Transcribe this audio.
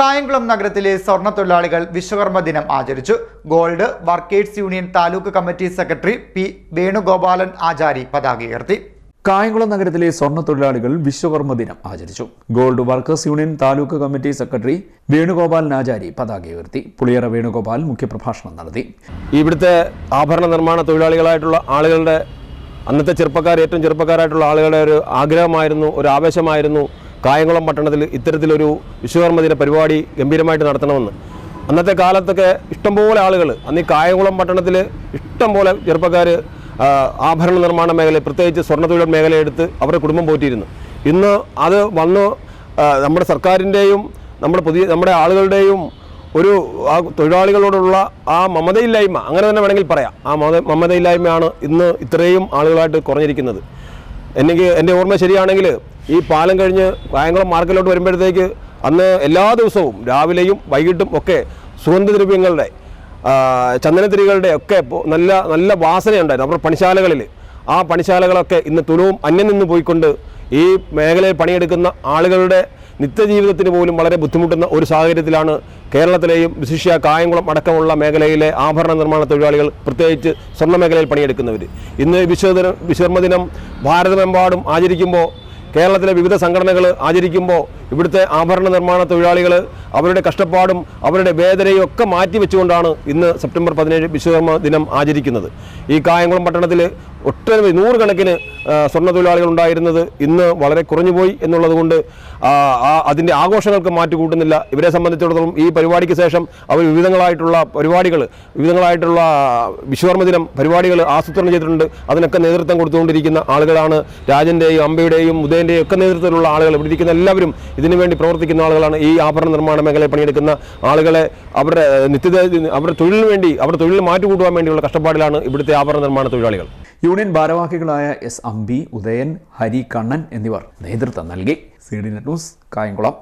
കായംകുളം നഗരത്തിലെ സ്വർണ തൊഴിലാളികൾ വിശ്വകർമ്മ ദിനം ആചരിച്ചു. Gold workers union taluk committee secretary P Venugopalan Achari പതാക ഉയർത്തി. കായംകുളം നഗരത്തിലെ സ്വർണ തൊഴിലാളികൾ വിശ്വകർമ്മ ദിനം ആചരിച്ചു. Gold workers union taluk committee secretary Venugopalan Achari പതാക ഉയർത്തി. പുളിയറ വേണുഗോപാൽ മുഖ്യപ്രഭാഷണം നടത്തി. ഇവിടുത്തെ ആഭരണ നിർമ്മാണ തൊഴിലാളികളായിട്ടുള്ള ആളുകളുടെ അന്നത്തെ ചെറുപ്പക്കാർ ഏറ്റവും ചെറുപ്പക്കാരായിട്ടുള്ള ആളുകളുടെ ഒരു ആഗ്രഹമായിരുന്നു ഒരു ആവേശമായിരുന്നു കായംകുളം പട്ടണത്തിൽ ഇത്തരത്തിലൊരു വിശ്വകർമ്മ ദിന പരിപാടി ഗംഭീരമായിട്ട് നടത്തണമെന്ന്. അന്നത്തെ കാലത്തൊക്കെ ഇഷ്ടംപോലെ ആളുകൾ അന്ന് ഈ കായംകുളം പട്ടണത്തിൽ ഇഷ്ടംപോലെ ചെറുപ്പക്കാർ ആഭരണ നിർമ്മാണ മേഖല പ്രത്യേകിച്ച് സ്വർണ തൊഴിൽ മേഖല എടുത്ത് അവരുടെ കുടുംബം പോറ്റിയിരുന്നു. ഇന്ന് അത് വന്ന് നമ്മുടെ സർക്കാരിന്റെയും നമ്മുടെ പുതിയ നമ്മുടെ ആളുകളുടെയും ഒരു ആ തൊഴിലാളികളോടുള്ള ആ മമതയില്ലായ്മ അങ്ങനെ തന്നെ വേണമെങ്കിൽ പറയാം. ആ മമത മമതയില്ലായ്മയാണ് ഇന്ന് ഇത്രയും ആളുകളായിട്ട് കുറഞ്ഞിരിക്കുന്നത്. എനിക്ക് എന്റെ ഓർമ്മ ശരിയാണെങ്കിൽ ഈ പാലം കഴിഞ്ഞ് കായംകുളം മാർക്കറ്റിലോട്ട് വരുമ്പോഴത്തേക്ക് അന്ന് എല്ലാ ദിവസവും രാവിലെയും വൈകിട്ടും ഒക്കെ സുഗന്ധദ്രവ്യങ്ങളുടെ ചന്ദനത്തിരികളുടെ ഒക്കെ നല്ല നല്ല വാസനയുണ്ടായിരുന്നു അവരുടെ പണിശാലകളിൽ ആ പണിശാലകളൊക്കെ ഇന്ന് തുലവും അന്യം നിന്ന് പോയിക്കൊണ്ട് ഈ മേഖലയിൽ പണിയെടുക്കുന്ന ആളുകളുടെ നിത്യജീവിതത്തിന് പോലും വളരെ ബുദ്ധിമുട്ടുന്ന ഒരു സാഹചര്യത്തിലാണ് കേരളത്തിലെയും വിശിഷ്യ കായംകുളം അടക്കമുള്ള മേഖലയിലെ ആഭരണ നിർമ്മാണ തൊഴിലാളികൾ പ്രത്യേകിച്ച് സ്വർണ മേഖലയിൽ പണിയെടുക്കുന്നവർ ഇന്ന് വിശ്വദിനം വിശ്വകർമ്മ ദിനം ഭാരതമെമ്പാടും ആചരിക്കുമ്പോൾ കേരളത്തിലെ വിവിധ സംഘടനകൾ ആചരിക്കുമ്പോൾ ഇവിടുത്തെ ആഭരണ നിർമ്മാണ തൊഴിലാളികൾ അവരുടെ കഷ്ടപ്പാടും അവരുടെ വേദനയും ഒക്കെ മാറ്റി വെച്ചുകൊണ്ടാണ് ഇന്ന് സെപ്റ്റംബർ പതിനേഴ് വിശ്വകർമ്മ ദിനം ആചരിക്കുന്നത്. ഈ കായംകുളം പട്ടണത്തിൽ ഒട്ടനവധി നൂറുകണക്കിന് സ്വർണ തൊഴിലാളികൾ ഉണ്ടായിരുന്നത് ഇന്ന് വളരെ കുറഞ്ഞുപോയി എന്നുള്ളതുകൊണ്ട് അതിന്റെ ആഘോഷങ്ങൾക്ക് മാറ്റി കൂട്ടുന്നില്ല ഇവരെ സംബന്ധിച്ചിടത്തോളം ഈ പരിപാടിക്ക് ശേഷം അവർ വിവിധങ്ങളായിട്ടുള്ള പരിപാടികൾ വിവിധങ്ങളായിട്ടുള്ള വിശ്വകർമ്മ ദിനം പരിപാടികൾ ആസൂത്രണം ചെയ്തിട്ടുണ്ട്. അതിനൊക്കെ നേതൃത്വം കൊടുത്തുകൊണ്ടിരിക്കുന്ന ആളുകളാണ്. രാജന്റെയും അമ്പയുടെയും ഉദയന്റെയും ഒക്കെ നേതൃത്വത്തിലുള്ള ആളുകൾ. ഇവിടെ ഇരിക്കുന്ന എല്ലാവരും ഇതിനു വേണ്ടി പ്രവർത്തിക്കുന്ന ആളുകളാണ് ഈ ആഭരണ നിർമ്മാണ മേഖലയിൽ പണിയെടുക്കുന്ന ആളുകളെ അവരുടെ നിത്യത അവരുടെ തൊഴിലിന് വേണ്ടി അവരുടെ തൊഴിൽ മാറ്റുകൂട്ടുവാൻ വേണ്ടിയുള്ള കഷ്ടപ്പാടിലാണ് ഇവിടുത്തെ ആഭരണ നിർമ്മാണ തൊഴിലാളികൾ. യൂണിയൻ ഭാരവാഹികളായ എസ് അമ്പി ഉദയൻ ഹരി കണ്ണൻ എന്നിവർ നേതൃത്വം നൽകി. C D news Kayamkulam.